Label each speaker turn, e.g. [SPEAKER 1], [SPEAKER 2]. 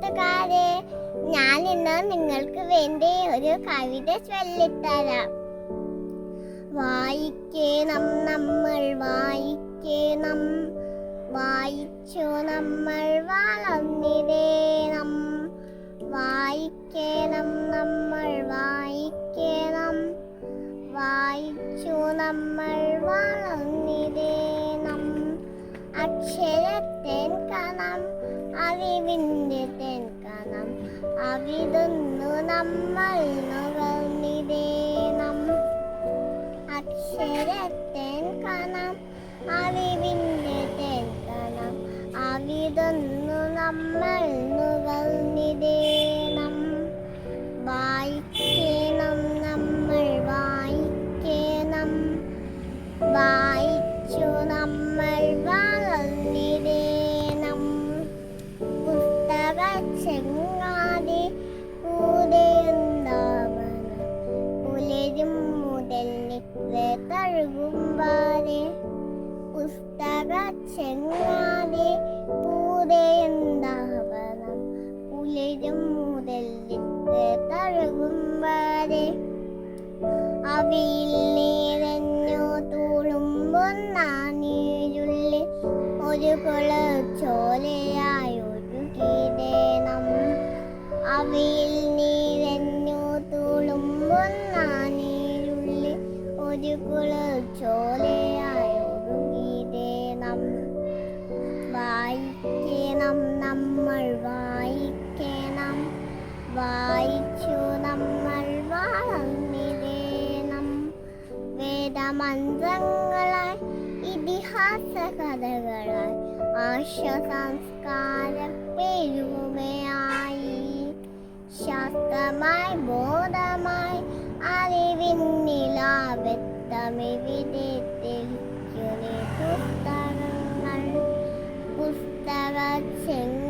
[SPEAKER 1] കൂട്ടുകാരെ ഞാൻ ഇന്ന് നിങ്ങൾക്ക് വേണ്ടി ഒരു കവിത ചൊല്ലിത്തരാം. വായിക്കണം നമ്മൾ വായിക്കേ നം വായിച്ചു നമ്മൾ വളർന്നിടേണം. നം നമ്മൾ വായിക്കേ നം വായിച്ചു നമ്മൾ വളർന്നിടേണം. അക്ഷരത്തേൻ കണം അറിവിന്റെ അവിടുന്നു നമ്മൾ നുകർന്നിടേണം അക്ഷരത്തേൻ കണം അറിവിന്റെ തേൻ കണം. അവിടുന്നു നമ്മൾ തഴുകുമ്പാതെ പുസ്തക ചെങ്ങാലെ പൂതയുണ്ടാവണം പുലരും മുതൽ നിത്ര തഴുകുമ്പാതെ അവയിൽ നീരഞ്ഞു തുളുമ്പുന്ന നീരുള്ളിൽ ഒരു കുളച്ചോലയായി വേദമന്ത്രങ്ങളായി ഇതിഹാസ കഥകളായി ആശ സംസ്കാരം പെരുമയായി ശാസ്ത്രമായി ബോധമായി അറിവിന്നിലാവെത്തമിവിടെ തെളിക്കുനി പുസ്തകങ്ങൾ പുസ്തക ചെങ്ങാതി